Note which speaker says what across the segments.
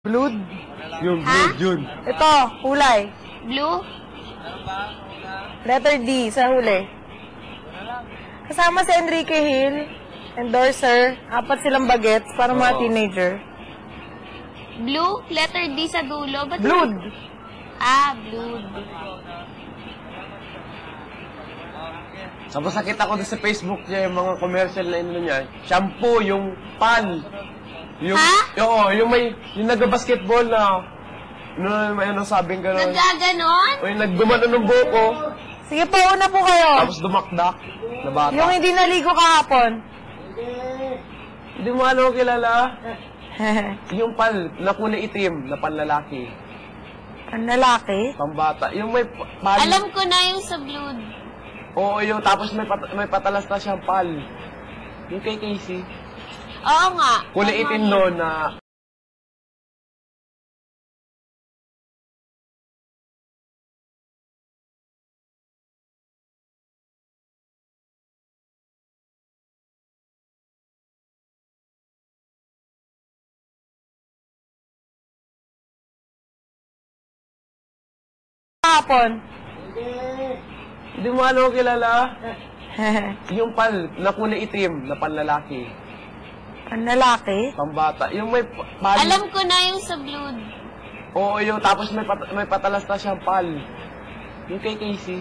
Speaker 1: Blood?
Speaker 2: Yung,
Speaker 3: Ha?
Speaker 2: yun.
Speaker 1: Ito, kulay.
Speaker 3: Blue?
Speaker 1: Letter D sa huli. Kasama si Enrique Hill, endorser, apat silang bagets para mga
Speaker 2: Oo.
Speaker 1: teenager.
Speaker 3: Blue? Letter D sa dulo? Ba't
Speaker 1: Blood.
Speaker 3: Ah, blood.
Speaker 2: Tapos nakita ko doon sa Facebook niya yung mga commercial na ano niya. Shampoo, yung pan. Yung,
Speaker 3: Ha?
Speaker 2: Oo, yung may, yung nag-basketball na, ano, may ano sabing gano'n.
Speaker 3: Nagaganon?
Speaker 2: O yung nagdumano ng buko,
Speaker 1: Sige po, una po kayo.
Speaker 2: tapos dumakdak na bata.
Speaker 1: Yung hindi naligo kahapon.
Speaker 2: Hindi mo ano kilala? Yung pan, na kulay itim, na panlalaki.
Speaker 1: Ang lalaki.
Speaker 2: Pambata. Yung may pa- pal.
Speaker 3: Alam ko na yung sa blood.
Speaker 2: Oo, yung tapos may, pat- may patalas na siyang pal. Yung kay Casey.
Speaker 3: Oo nga.
Speaker 2: Kulay
Speaker 3: Tama
Speaker 2: itim
Speaker 3: yun.
Speaker 2: no na
Speaker 1: Kahapon.
Speaker 2: Hindi mo ano kilala? Yung pal, na kulay itim, na panlalaki.
Speaker 1: Ang lalaki.
Speaker 2: Pambata. Yung may pa- pal.
Speaker 3: Alam ko na yung sa blood.
Speaker 2: Oo, yung tapos may, pat- may patalas na siyang pal. Yung kay Casey.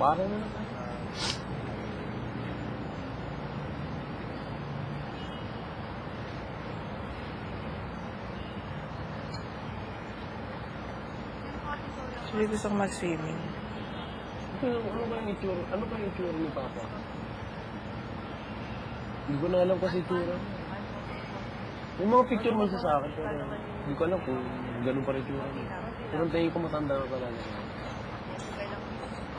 Speaker 2: Parang ano
Speaker 1: Actually, gusto ko mag-swimming.
Speaker 2: Ano, ano ba yung itsura? Ano ba yung itsura ni Papa? Hindi ko na alam kasi itsura. May mga picture mo sa akin, pero hindi ko alam kung ganun pa rin itsura. Pero ang tingin ko matanda na talaga.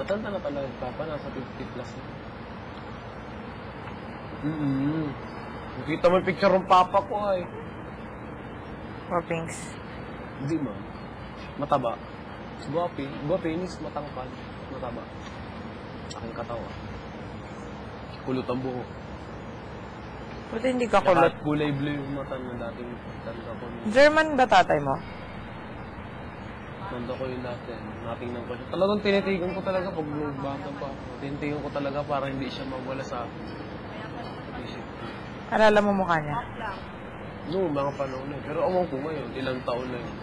Speaker 2: Matanda na talaga si Papa, nasa 50 plus na. Mm-hmm. Nakita mo yung picture ng Papa ko ay.
Speaker 1: Or pinks.
Speaker 2: Hindi man. Mataba. Guwapi. Guwapinis, matangkad. Mataba. Aking katawa. Kulot ang buhok.
Speaker 1: Buti hindi ka kulot.
Speaker 2: Kulot. Kulay blue yung mata na dating tanda ko.
Speaker 1: German ba tatay mo?
Speaker 2: Tanda ko yung dati. Natingnan ko siya. Talagang tinitigan ko talaga pag bata pa. Tinitigan ko talaga para hindi siya mawala sa isip ko.
Speaker 1: Alala mo mukha niya.
Speaker 2: Noong mga panahon na. Pero amang ko ngayon, ilang taon na yun.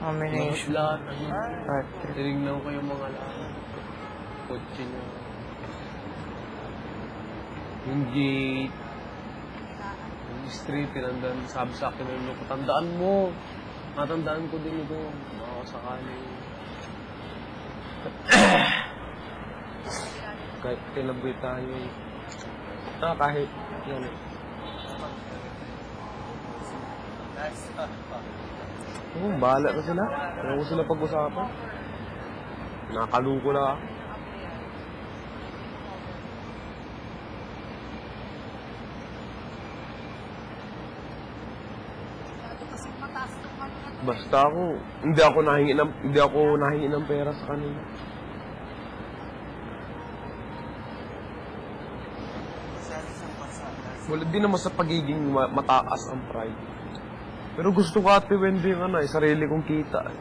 Speaker 1: Combination.
Speaker 2: Lahat,
Speaker 1: Part
Speaker 2: tinignan ko yung mga lahat. Kotse niya. Yung gate. Yung street, tinandaan. Sabi sa akin ng loko, tandaan mo. Matandaan ko din ito. Baka sakali. kahit tinaboy tayo. eh. Ah, kahit. Yan eh. Oo, oh, bahala na sila. Ayaw ko sila pag-usapan. Nakaluko na ako. Basta ako, hindi ako nahingi ng, hindi ako nahingi ng pera sa kanila. Wala din naman sa pagiging ma- mataas ang pride. Pero gusto ko ate Wendy yung ano, eh, sarili kong kita. Eh.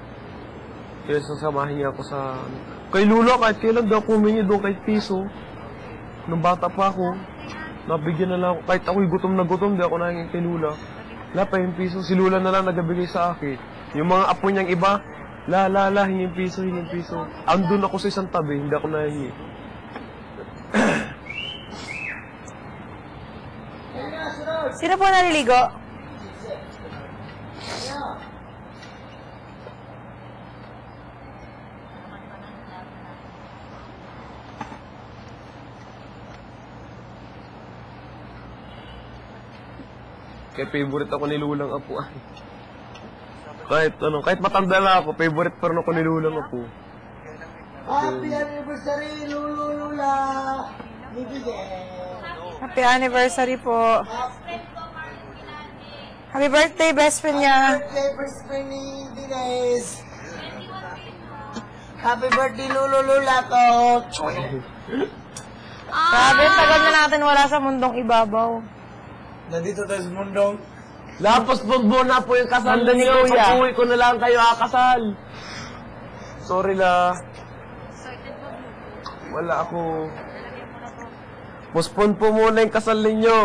Speaker 2: Kaya sasamahin niya ako sa... Ano. Kay Lula, kahit kailan daw kumingi doon kay Piso. Nung bata pa ako, nabigyan na lang ako. Kahit ako'y gutom na gutom, di ako nangingin kay Lula. Wala pa yung piso, si Lula na lang nagabigay sa akin. Yung mga apo niyang iba, la la la, hingin piso, hingin piso. Andun ako sa isang tabi, hindi ako nahihingi.
Speaker 1: Sino po naliligo?
Speaker 2: Kaya favorite ako ni Lulang Apo. kahit ano, kahit matanda na ako, favorite pa rin ako ni Lulang Apo.
Speaker 4: Happy anniversary, Lulu Lula! Bibigyan!
Speaker 1: Happy anniversary po. Happy birthday, best friend niya.
Speaker 4: Birthday, first friend ni Dines! Happy birthday, Lulu Lula ko!
Speaker 1: Grabe, tagal na natin wala sa mundong ibabaw.
Speaker 4: Nandito tayo sa mundong.
Speaker 2: Lapos bugbo na po yung kasal
Speaker 1: ni
Speaker 2: niyo. Pag-uwi ko na lang kayo akasal. Sorry la. Wala ako. Postpone po muna yung kasal ninyo.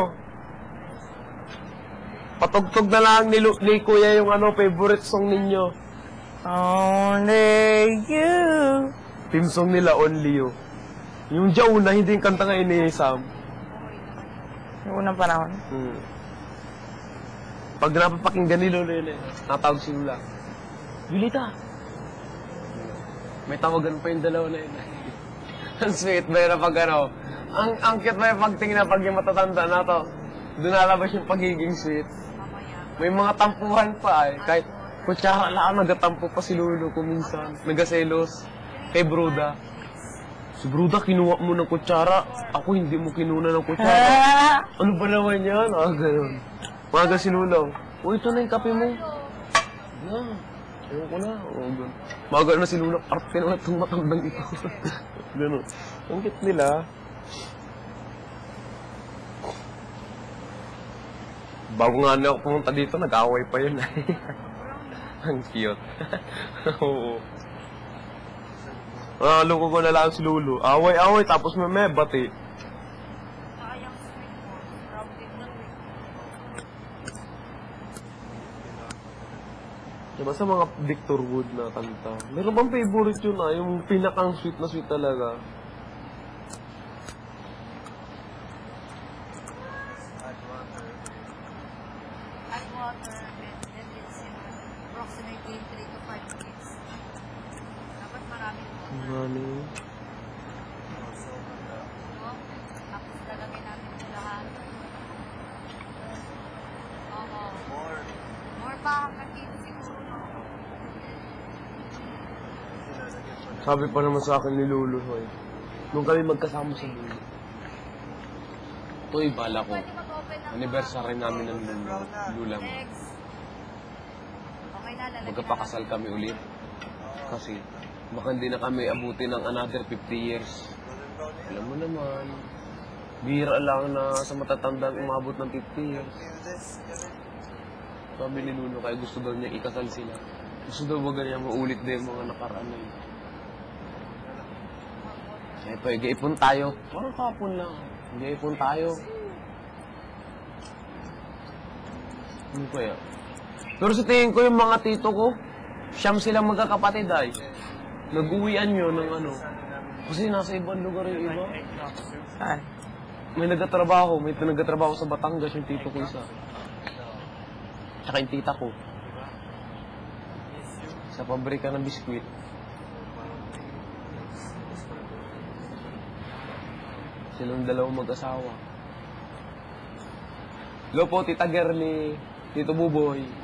Speaker 2: Patugtog na lang ni, ni Kuya yung ano, favorite song ninyo.
Speaker 1: Only you.
Speaker 2: Team song nila, Only You. Yung Jauna, hindi yung kanta ngayon ni Sam.
Speaker 1: Yung unang panahon.
Speaker 2: Hmm. Pag napapakinggan ni Lolo yun eh, natawag si Lula. Julita! May tawagan pa yung dalawa na yun. ang sweet ba yun na pag ano, ang, ang cute ba yung pagtingin na pag yung matatanda na to, doon nalabas yung pagiging sweet. May mga tampuhan pa eh, kahit kutsara lang, nagatampo pa si Lolo ko minsan. Nagaselos kay Bruda. Si Bruda, kinuha mo ng kutsara. Ako hindi mo kinuna ng kutsara. Ano ba naman yan? Ah, ganun. Maga sinulaw. O, ito na yung kape mo. Na. Ewan ko na. O, ganun. Maga na sinulaw. Arte naman itong matandang ito. ganun. Ang cute nila. Bago nga na ako pumunta dito, nag-away pa yun. Ang cute. Oo. Ah, loko ko na lang si Lulu. Away-away, tapos may may bati. Diba sa mga Victor Wood na kanta? Meron bang favorite yun ah? Yung pinakang sweet na sweet talaga.
Speaker 5: No?
Speaker 2: Sabi pa naman sa akin ni Lulu, hoy. Nung kami magkasama sa Lulu. Ito bala ko. Anniversary namin ng Lulu. Lula mo. Magkapakasal kami ulit. Kasi, baka hindi na kami abutin ng another 50 years. Alam mo naman, bira lang na sa matatandang umabot ng 50 years. Sabi ni Lulu, kaya gusto daw niya ikasal sila. Gusto daw ba ganyan maulit din yung mga nakaraan na yun. Eh, pwede ipon tayo. Parang kapon lang. Hindi ipon tayo. Ano kaya? Pero sa tingin ko yung mga tito ko, siyam silang magkakapatid ay. Nag-uwian yun ng ano. Kasi nasa ibang lugar yung iba.
Speaker 1: saan?
Speaker 2: May nagtatrabaho, may nagtatrabaho sa Batangas yung tito ko isa. Tsaka yung tita ko. Sa pabrika ng biskwit. Silang dalawang mag-asawa. Hello po, Tita Gerly. Tito Buboy.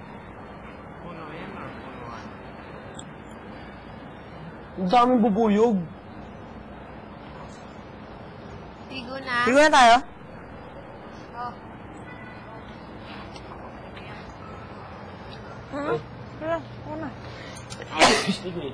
Speaker 2: Ang daming bubuyog.
Speaker 3: Tigo na.
Speaker 1: Ligo na tayo?
Speaker 5: Oh,
Speaker 1: Hmm? Tara, una.
Speaker 2: Excuse me.